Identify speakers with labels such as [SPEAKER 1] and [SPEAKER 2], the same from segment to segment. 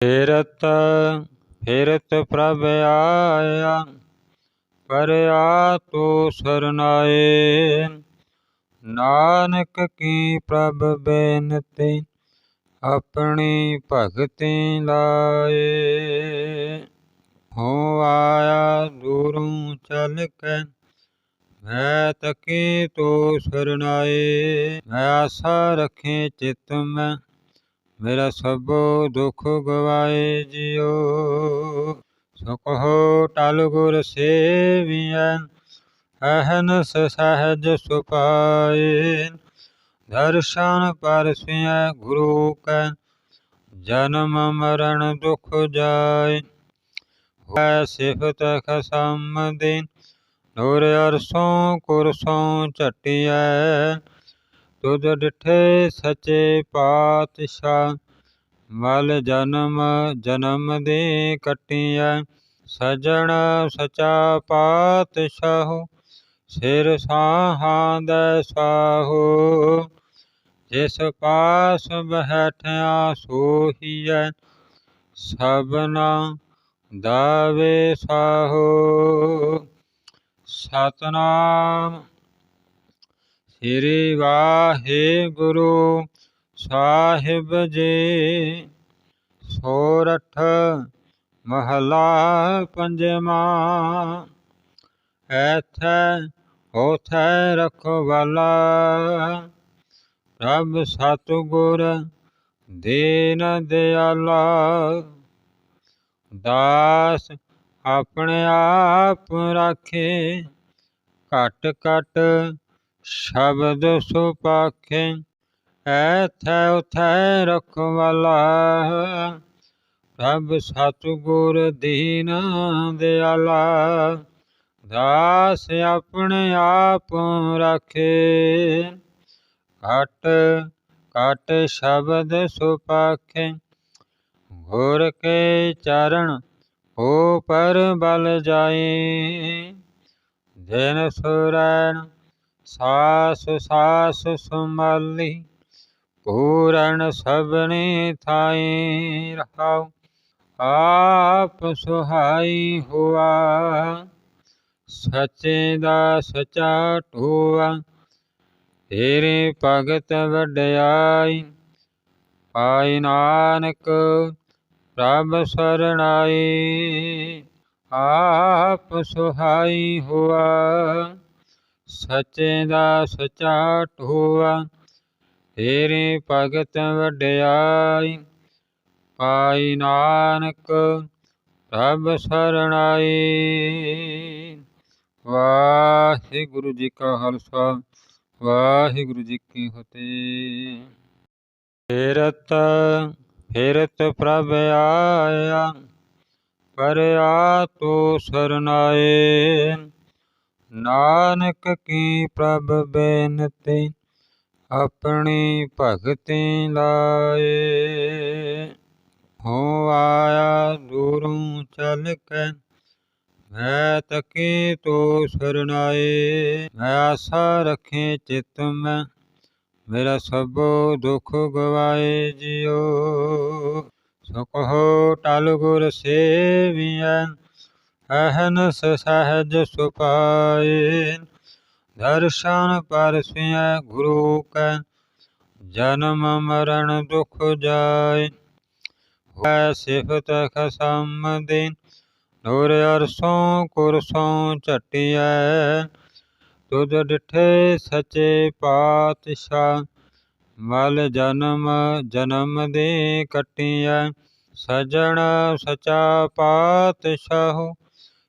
[SPEAKER 1] ਫੇਰਤ ਫੇਰਤ ਪ੍ਰਭ ਆਇਆ ਪਰਿਆ ਤੋ ਸਰਨਾਏ ਨਾਨਕ ਕੀ ਪ੍ਰਭ ਬੇਨਤੀ, ਆਪਣੀ ਭਗਤੀ ਲਾਏ। ਹੋ ਆਇਆ ਦੂਰੋਂ ਚਲ ਕੇ, ਮੈਂ ਤਕੀ ਤੋ ਸਰਨਾਏ ਮੈਂ ਆਸਾ ਰੱਖੇ ਚਿਤ ਮੈਂ ਮੇਰਾ ਸਭੋ ਦੁਖ ਗਵਾਏ ਜਿਉ। ਸੁਖ ਹੋ ਟਲ ਗੁਰ ਸੇਵੀਐ ਅਹਨਸ ਸਹਜ ਸੁਪਾਏ ਦਰਸ਼ਨ ਪਰਸਿਐ ਗੁਰੂ ਕੈ ਜਨਮ ਮਰਨ ਦੁਖ ਜਾਏ ਹੋਇ ਸਿਫਤ ਖਸਮ ਦਿਨ, ਨੂਰ ਅਰਸੋਂ ਕੁਰਸੋਂ ਝਟਿਐ ਤੁਧ ਡਿਠੇ ਸਚੇ ਪਾਤਸ਼ਾਹ, ਮਲ ਜਨਮ ਜਨਮ ਦੇ ਕਟਿਐ, ਸਜਣ ਸਚਾ ਪਾਤਸ਼ਾਹ, ਸਿਰ ਸਾਹਾਂ ਦੇ ਸਾਹੋ, ਜਿਸ ਪਾਸ ਬਹਿਠਿਆ ਸੋਹੀਐ, ਸਭਨਾ ਦਾਵੇ ਸਾਹੋ, ਸਤਨਾਮ ਸ੍ਰੀ ਵਾਹਿਗੁਰੂ ਸਾਹਿਬ ਜੀ। ਸੋਰਠ ਮਹਲਾ ਪੰਜਵਾਂ। ਐਥੈ ਹੋਥੈ ਰਖਵਾਲਾ। ਪ੍ਰਭ ਸਤਿਗੁਰ ਦੀਨ ਦਿਆਲਾ। ਦਾਸ ਆਪਣੇ ਆਪ ਰਾਖੇ। ਘਟ ਘਟ ਸ਼ਬਦ ਸੁਪਾਖੇ ਐਥੈ ਉਥੈ ਰਖਵਾਲਾ ਸਭ ਸਤਿਗੁਰ ਦੀਨ ਦਿਆਲਾ, ਦਾਸ ਆਪਣੇ ਆਪ ਰਾਖੇ। ਘਟ ਘਟ ਸ਼ਬਦ ਸੁਪਾਖੇ, ਗੁਰ ਕੇ ਚਰਨ ਹੋ ਪਰ ਬਲ ਜਾਏ। ਦਿਨ ਸੁਰੈਣ ਸਾਸ ਸਾਸ ਸੁਮਲੀ ਪੂਰਨ ਸਭਨੀ ਥਾਈ ਰਹਾਉ, ਆਪ ਸੁਹਾਈ ਹੁਆ। ਸੱਚੇ ਦਾ ਸਚਾ ਢੋਆ, ਤੇਰੇ ਭਗਤ ਵਡਿਆਈ। ਪਾਈ ਨਾਨਕ, ਪ੍ਰਭ ਸਰਣਾਈ ਆਪ ਸੁਹਾਈ ਹੁਆ। ਸੱਚੇ ਦਾ ਸਚਾ ਢੋਆ, ਤੇਰੇ ਭਗਤ ਵਡਿਆਈ। ਪਾਈ ਨਾਨਕ ਪ੍ਰਭ ਸਰਣਾਈ। ਵਾਹਿਗੁਰੂ ਜੀ ਕਾ ਖਾਲਸਾ, ਵਾਹਿਗੁਰੂ ਜੀ ਕੀ ਫਤਿਹ। ਫੇਰਤ ਫੇਰਤ ਪ੍ਰਭ ਆਇਆ ਪਰਿਆ ਤੋ ਸਰਨਾਏ ਨਾਨਕ ਕੀ ਪ੍ਰਭ ਬੇਨਤੀ ਆਪਣੀ ਭਗਤੀ ਲਾਏ? ਹੋ ਆਇਆ ਦੂਰੋਂ ਚਲ ਕੇ, ਮੈਂ ਤਕੀ ਤੋ ਸਰਨਾਏ? ਮੈਂ ਆਸਾ ਰੱਖੇ ਚਿਤ ਮੈਂ, ਮੇਰਾ ਸਭੋ ਦੁਖ ਗਵਾਏ ਜਿਉ। ਸੁਖ ਹੋ ਟਲ ਗੁਰ ਸੇਵੀਐ ਅਹਨਸ ਸਹਿਜ ਸੁਪਾਏ ਦਰਸ਼ਨ ਪਰਸਿਐ ਗੁਰੂ ਕੈ ਜਨਮ ਮਰਨ ਦੁਖ ਜਾਏ ਹੋਇ ਸਿਫਤ ਖਸਮ ਦਿਨ, ਨੂਰ ਅਰਸੋਂ ਕੁਰਸੋਂ ਝਟਿਐ ਤੁਧ ਡਿਠੇ ਸਚੇ ਪਾਤਸ਼ਾਹ, ਮਲ ਜਨਮ ਜਨਮ ਦੇ ਕਟਿਐ ਸਜਣ ਸਚਾ ਪਾਤਸ਼ਾਹ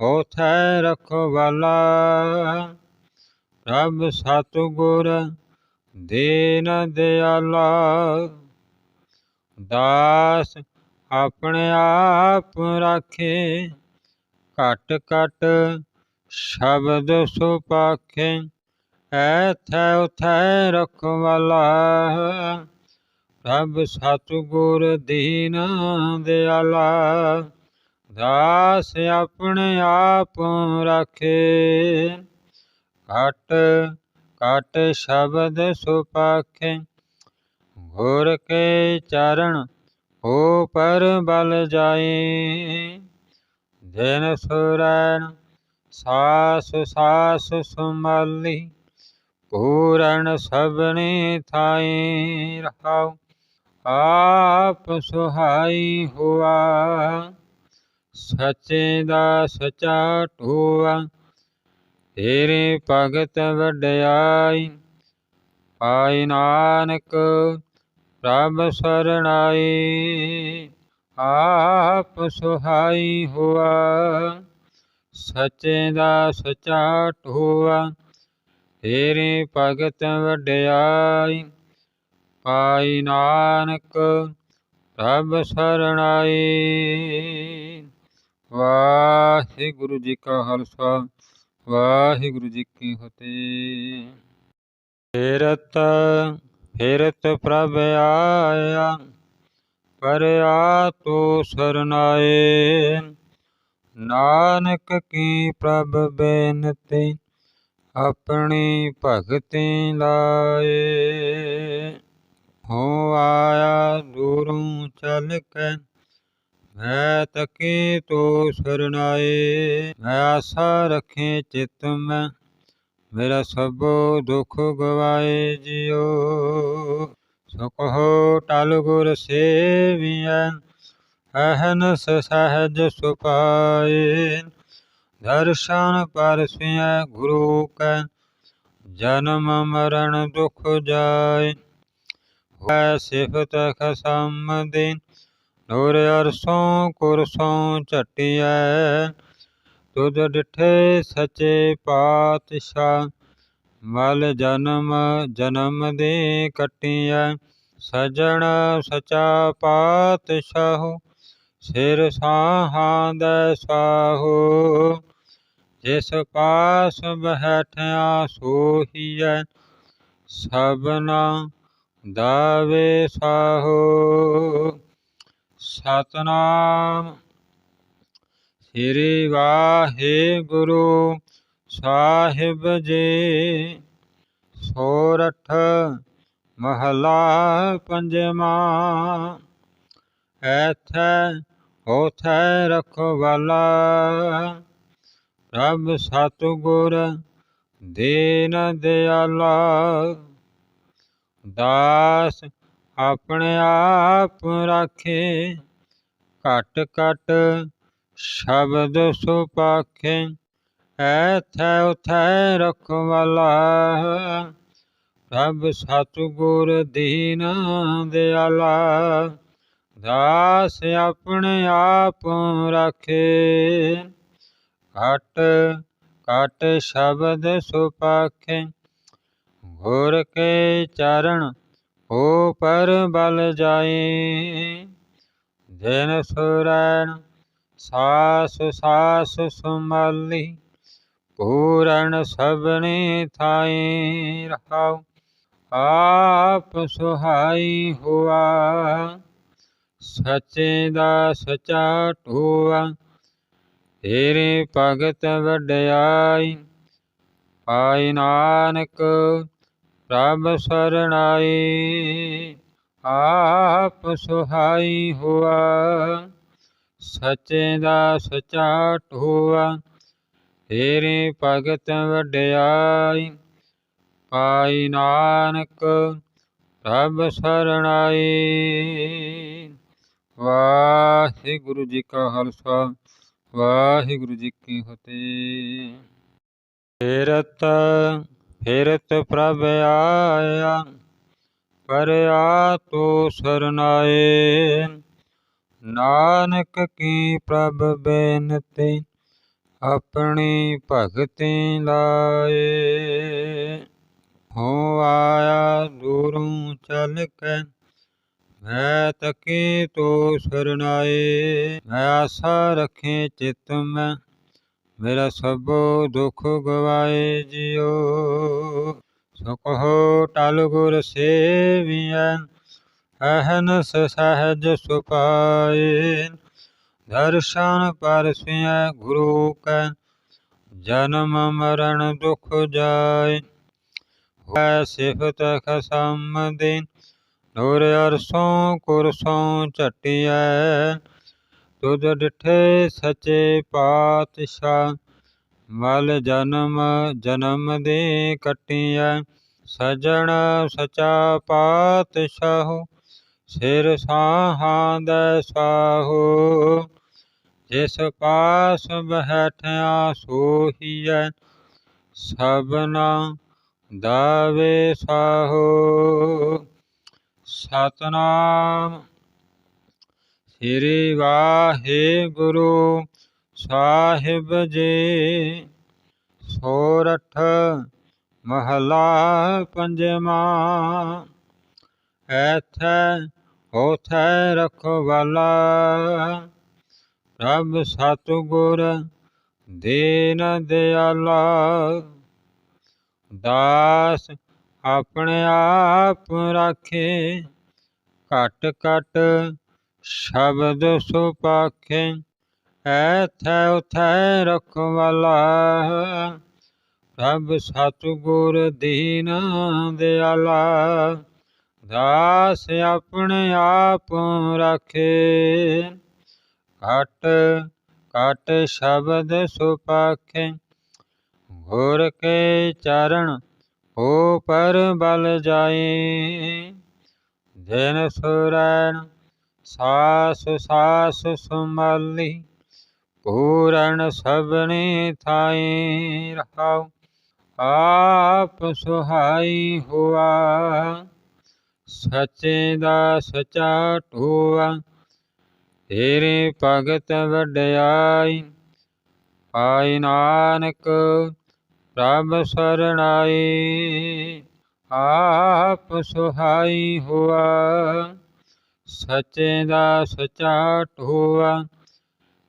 [SPEAKER 1] ਹੋਥੈ ਰਖਵਾਲਾ ਰੱਬ ਸਤਗੁਰ ਦੀਨ ਦਿਆਲਾ। ਦਾਸ ਆਪਣੇ ਆਪ ਰਾਖੇ। ਘਟ ਘਟ ਸ਼ਬਦ ਸੁਪਾਖੇ। ਐਥੈ ਉਥੈ ਰਖਵਾਲਾ ਰੱਬ ਸਤਿਗੁਰ ਦੀਨ ਦਿਆਲਾ। ਦਾਸ ਆਪਣੇ ਆਪ ਰਾਖੇ। ਘਟ ਘਟ ਸ਼ਬਦ ਸੁਪਾਖੇ। ਗੁਰ ਕੇ ਚਰਨ ਹੋ ਪਰ ਬਲ ਜਾਏ। ਦਿਨ ਸੁਰੈਣ ਸਾਸ ਸਾਸ ਸੁਮਾਲੀ ਪੂਰਨ ਸਭਨੇ ਥਾਈ ਰਹਾਉ। ਆਪ ਸੁਹਾਈ ਹੁਆ। ਸੱਚੇ ਦਾ ਸਚਾ ਟੋਆ, ਤੇਰੇ ਭਗਤ ਵਡਿਆਈ। ਪਾਈ ਨਾਨਕ, ਪ੍ਰਭ ਸਰਣਾਈ, ਆਪ ਸੁਹਾਈ ਹੁਆ। ਸੱਚੇ ਦਾ ਸਚਾ ਟੋਆ, ਤੇਰੇ ਭਗਤ ਵਡਿਆਈ। ਪਾਈ ਨਾਨਕ, ਪ੍ਰਭ ਸਰਣਾਈ। ਵਾਹਿਗੁਰੂ ਜੀ ਕਾ ਖਾਲਸਾ, ਵਾਹਿਗੁਰੂ ਜੀ ਕੀ ਫਤਿਹ। ਫੇਰਤ ਫੇਰਤ ਪ੍ਰਭ ਆਇਆ ਪਰਿਆ ਤੋ ਸਰਨਾਏ ਨਾਨਕ ਕੀ ਪ੍ਰਭ ਬੇਨਤੀ, ਆਪਣੀ ਭਗਤੀ ਲਾਏ। ਹੋ ਆਇਆ ਦੂਰੋਂ ਚੱਲ ਕੇ ਮੈਂ ਤਕੇ ਤੋ ਸਰਨਾਏ ਮੈਂ ਆਸਾ ਰੱਖੇ ਚਿਤ ਮੈਂ, ਮੇਰਾ ਸਭੋ ਦੁਖ ਗਵਾਏ ਜਿਉ। ਸੋ ਕਹੋ ਟਲ ਗੁਰ ਸੇਵੀਐ ਅਹਨਸ ਸਹਜ ਸੁਪਾਏ। ਦਰਸ਼ਨ ਪਰਸਿਐ ਗੁਰੂ ਕੈ, ਜਨਮ ਮਰਨ ਦੁਖ ਜਾਏ। ਹੋਇ ਸਿਫਤ ਖਸਮ ਦਿਨ ਨੂਰ ਅਰਸੋਂ ਕੁਰਸੋਂ ਝਟਿਐ। ਤੁਧ ਡਿਠੇ ਸਚੇ ਪਾਤਸ਼ਾਹ, ਮਲ ਜਨਮ ਜਨਮ ਦੇ ਕਟਿਐ। ਸਜਣ ਸਚਾ ਪਾਤਸ਼ਾਹ, ਸਿਰ ਸਾਹਾਂ ਦੈ ਸਾਹੋ। ਜਿਸ ਪਾਸ ਬਹਿਠਿਆ ਸੋਹੀਐ, ਸਭਨਾ ਦਾਵੇ ਸਾਹੋ। ਸਤਨਾਮ। ਸ੍ਰੀ ਵਾਹਿਗੁਰੂ ਸਾਹਿਬ ਜੀ, ਸੋਰਠ ਮਹਲਾ ਪੰਜਵਾਂ। ਐਥੈ ਹੋਥੈ ਰਖਵਾਲਾ, ਪ੍ਰਭ ਸਤਿਗੁਰ ਦੀਨ ਦਿਆਲਾ। ਦਾਸ ਆਪਣੇ ਆਪ ਰਾਖੇ। ਘਟ ਘਟ ਸ਼ਬਦ ਸੁਪਾਖੇ। ਐਥੈ ਉਥੈ ਰਖਵਾਲਾ। ਸਭ ਸਤਿਗੁਰ ਦੀਨ ਦਿਆਲਾ। ਦਾਸ ਆਪਣੇ ਆਪ ਰਾਖੇ। ਘਟ ਘਟ ਸ਼ਬਦ ਸੁਪਾਖੇ। ਗੁਰ ਕੇ ਚਰਨ ਹੋ ਪਰ ਬਲ ਜਾਏ ਦਿਨ ਸੁਰੈਣ ਸਾਸ ਸਾਸ ਸੁਮਾਲੀ ਪੂਰਨ ਸਭਨੇ ਥਾਈ ਰਹਾਉ। ਆਪ ਸੁਹਾਈ ਹੁਆ। ਸੱਚੇ ਦਾ ਸਚਾ ਟੋਆ। ਤੇਰੇ ਭਗਤ ਵਡਿਆਈ। ਪਾਈ ਨਾਨਕ ਪ੍ਰਭ ਸਰਣਾਈ, ਆਪ ਸੁਹਾਈ ਹੁਆ। ਸੱਚੇ ਦਾ ਸਚਾਟ ਹੋਆ ਤੇਰੇ ਭਗਤ ਵਡਿਆਈ। ਪਾਈ ਨਾਨਕ ਪ੍ਰਭ ਸਰਣਾਈ। ਵਾਹਿਗੁਰੂ ਜੀ ਕਾ ਖਾਲਸਾ, ਵਾਹਿਗੁਰੂ ਜੀ ਕੀ ਫਤਿਹ। ਫੇਰਤ ਫਿਰਤ ਪ੍ਰਭ ਆਇਆ ਪਰਿਆ ਤੋ ਸਰਨਾਏ ਨਾਨਕ ਕੀ ਪ੍ਰਭ ਬੇਨਤੀ ਆਪਣੀ ਭਗਤੀ ਲਾਏ। ਹੋ ਆਇਆ ਦੂਰੋਂ ਚੱਲ ਕੇ, ਮੈਂ ਤਕੀ ਤੋ ਸਰਨਾਏ ਮੈਂ ਆਸਾ ਰੱਖੇ ਚਿਤ ਮੈਂ ਮੇਰਾ ਸਭੋ ਦੁਖ ਗਵਾਏ ਜਿਉ। ਸੁਖ ਹੋ ਟਲ ਗੁਰ ਸੇਵੀਐ ਅਹਨਸ ਸਹਜ ਸੁਪਾਏ ਦਰਸ਼ਨ ਪਰਸਿਐ ਗੁਰੂ ਕੈ ਜਨਮ ਮਰਨ ਦੁਖ ਜਾਏ ਹੋਇ ਸਿਫਤ ਖਸਮ ਦਿਨ, ਨੂਰ ਅਰਸੋਂ ਕੁਰਸੋਂ ਝਟਿਐ ਤੁਧ ਡਿਠੇ ਸਚੇ ਪਾਤਸ਼ਾਹ, ਮਲ ਜਨਮ ਜਨਮ ਦੇ ਕਟਿਐ, ਸਜਣ ਸਚਾ ਪਾਤਸ਼ਾਹ, ਸਿਰ ਸਾਹਾਂ ਦੇ ਸਾਹੋ। ਜਿਸ ਪਾਸ ਬਹਿਠਿਆ ਸੋਹੀਐ, ਸਭਨਾ ਦਾਵੇ ਸਾਹੋ। ਸਤਨਾਮ ਸ੍ਰੀ ਵਾਹਿਗੁਰੂ ਸਾਹਿਬ ਜੀ। ਸੋਰਠ ਮਹਲਾ ਪੰਜਵਾਂ। ਐਥੈ ਹੋਥੈ ਰਖਵਾਲਾ। ਰੱਬ ਸਤਿਗੁਰ ਦੀਨ ਦਿਆਲਾ। ਦਾਸ ਆਪਣੇ ਆਪ ਰਾਖੇ। ਘਟ ਘਟ ਸ਼ਬਦ ਸੁਪਾਖੇ ਐਥੈ ਉਥੈ ਰਖਵਾਲਾ ਸਭ ਸਤਿਗੁਰ ਦੀਨ ਦਿਆਲਾ, ਦਾਸ ਆਪਣੇ ਆਪ ਰਾਖੇ। ਘਟ ਘਟ ਸ਼ਬਦ ਸੁਪਾਖੇ, ਗੁਰ ਕੇ ਚਰਨ ਹੋ ਪਰ ਬਲ ਜਾਏ। ਦਿਨ ਸੁਰੈਣ ਸਾਸ ਸਾਸ ਸੁਮਲੀ ਪੂਰਨ ਸਭਨੇ ਥਾਈ ਰਹਾਉ, ਆਪ ਸੁਹਾਈ ਹੋਆ। ਸੱਚੇ ਦਾ ਸਚਾ ਢੋਆ, ਤੇਰੇ ਭਗਤ ਵਡਿਆਈ। ਪਾਈ ਨਾਨਕ, ਪ੍ਰਭ ਸਰਣਾਈ ਆਪ ਸੁਹਾਈ ਹੁਆ। ਸੱਚੇ ਦਾ ਸਚਾ ਢੋਆ,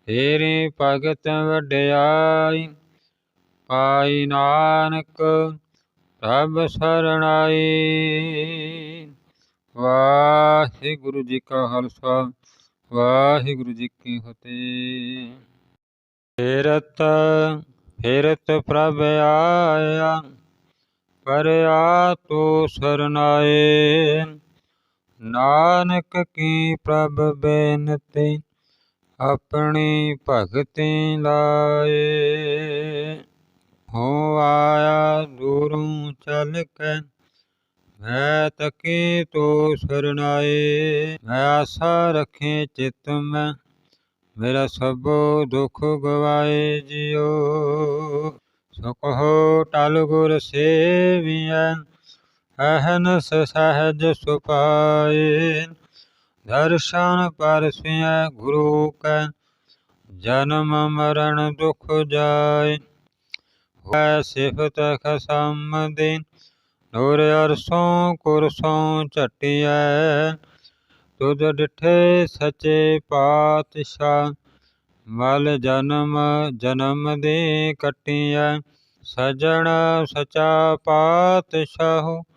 [SPEAKER 1] ਤੇਰੇ ਭਗਤ ਵਡਿਆਈ। ਪਾਈ ਨਾਨਕ ਪ੍ਰਭ ਸਰਣਾਈ। ਵਾਹਿਗੁਰੂ ਜੀ ਕਾ ਖਾਲਸਾ, ਵਾਹਿਗੁਰੂ ਜੀ ਕੀ ਫਤਿਹ। ਫੇਰਤ ਫੇਰਤ ਪ੍ਰਭ ਆਇਆ ਪਰਿਆ ਤੋ ਸਰਨਾਏ ਨਾਨਕ ਕੀ ਪ੍ਰਭ ਬੇਨਤੀ ਆਪਣੀ ਭਗਤੀ ਲਾਏ? ਹੋ ਆਇਆ ਦੂਰੋਂ ਚੱਲ ਕੇ ਮੈਂ ਤਕੀ ਤੋ ਸਰਨਾਏ ਮੈਂ ਆਸਾ ਰੱਖੇ ਚਿਤ ਮੈਂ, ਮੇਰਾ ਸਭੋ ਦੁਖ ਗਵਾਏ ਜਿਉ। ਸੁਖ ਹੋ ਟਲ ਗੁਰ ਸੇਵੀਐ ਅਹਨਸ ਸਹਿਜ ਸੁਪਾਏ ਦਰਸ਼ਨ ਪਰਸਿਐ ਗੁਰੂ ਕੈ ਜਨਮ ਮਰਨ ਦੁਖ ਜਾਏ ਹੋਇ ਸਿਫਤ ਖਸਮ ਦਿਨ, ਨੂਰ ਅਰਸੋਂ ਕੁਰਸੋਂ ਝਟਿਐ ਤੁਧ ਡਿਠੇ ਸਚੇ ਪਾਤਸ਼ਾਹ, ਮਲ ਜਨਮ ਜਨਮ ਦੇ ਕਟਿਐ ਸਜਣ ਸਚਾ ਪਾਤਸ਼ਾਹ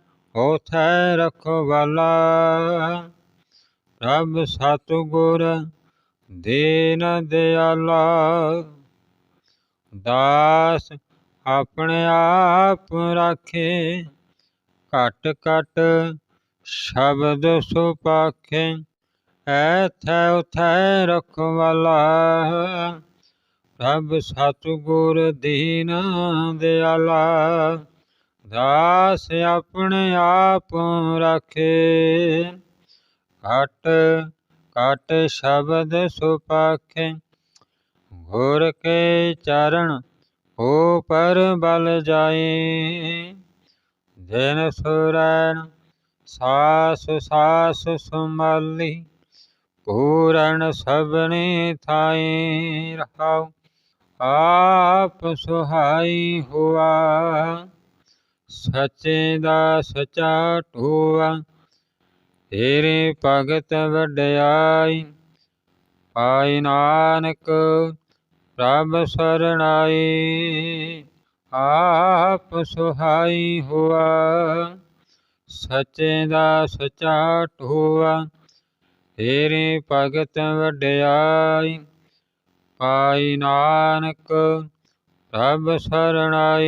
[SPEAKER 1] ਹੋਥੈ ਰਖਵਾਲਾ। ਰੱਬ ਸਤਗੁਰ ਦੀਨ ਦਿਆਲਾ। ਦਾਸ ਆਪਣੇ ਆਪ ਰਾਖੇ। ਘਟ ਘਟ ਸ਼ਬਦ ਸੁਪਾਖੇ। ਐਥੈ ਉਥੈ ਰਖਵਾਲਾ। ਰੱਬ ਸਤਿਗੁਰ ਦੀਨ ਦਿਆਲਾ। ਦਾਸ ਆਪਣੇ ਆਪ ਰਾਖੇ। ਘਟ ਘਟ ਸ਼ਬਦ ਸੁਪਾਖੇ। ਗੁਰ ਕੇ ਚਰਨ ਹੋ ਪਰ ਬਲ ਜਾਏ। ਦਿਨ ਸੁਰੈਣ ਸਾਸ ਸਾਸ ਸੁਮਾਲੀ ਪੂਰਨ ਸਭਨੇ ਥਾਏ ਰਹਾਉ। ਆਪ ਸੁਹਾਈ ਹੁਆ। ਸੱਚੇ ਦਾ ਸਚਾ ਢੋਆ ਤੇਰੇ ਭਗਤ ਵਡਿਆਈ। ਪਾਈ ਨਾਨਕ, ਪ੍ਰਭ ਸਰਣਾਈ, ਆਪ ਸੁਹਾਈ ਹੁਆ। ਸੱਚੇ ਦਾ ਸਚਾ ਢੋਆ ਤੇਰੇ ਭਗਤ ਵਡਿਆਈ। ਪਾਈ ਨਾਨਕ, ਪ੍ਰਭ ਸਰਣਾਈ।